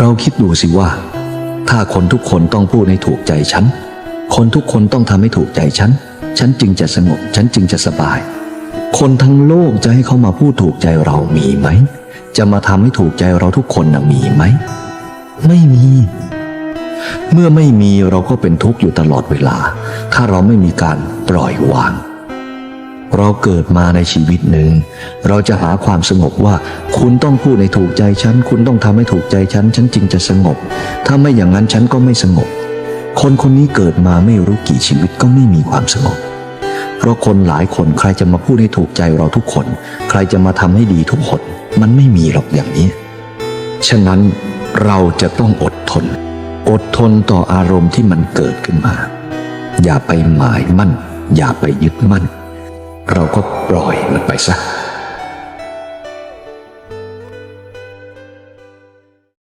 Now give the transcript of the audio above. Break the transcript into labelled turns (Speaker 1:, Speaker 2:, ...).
Speaker 1: เราคิดดูสิว่า ถ้าคนทุกคนต้องพูดให้ถูกใจฉัน คนทุกคนต้องทำให้ถูกใจฉัน ฉันจึงจะสงบ ฉันจึงจะสบาย คนทั้งโลกจะให้เขามาพูดถูกใจเรามีไหม จะมาทำให้ถูกใจเราทุกคนนะมีไหม ไม่มี เมื่อไม่มีเราก็เป็นทุกข์อยู่ตลอดเวลา ถ้าเราไม่มีการปล่อยวาง เราเกิดมาในชีวิตหนึ่ง เราจะหาความสงบว่า คุณต้องพูดในถูกใจฉัน คุณต้องทำให้ถูกใจฉัน ฉันจึงจะสงบ ถ้าไม่อย่างนั้นฉันก็ไม่สงบ คนคนนี้เกิดมาไม่รู้กี่ชีวิตก็ไม่มีความสงบ เพราะคนหลายคนใครจะมาพูดให้ถูกใจเราทุกคน ใครจะมาทำให้ดีทุกคน มันไม่มีหรอกอย่างนี้ ฉะนั้นเราจะต้องอดทน อดทนต่ออารมณ์ที่มันเกิดขึ้นมา อย่าไปหมายมั่น อย่าไปยึดมั่น เราก็ปล่อยมันไปซะ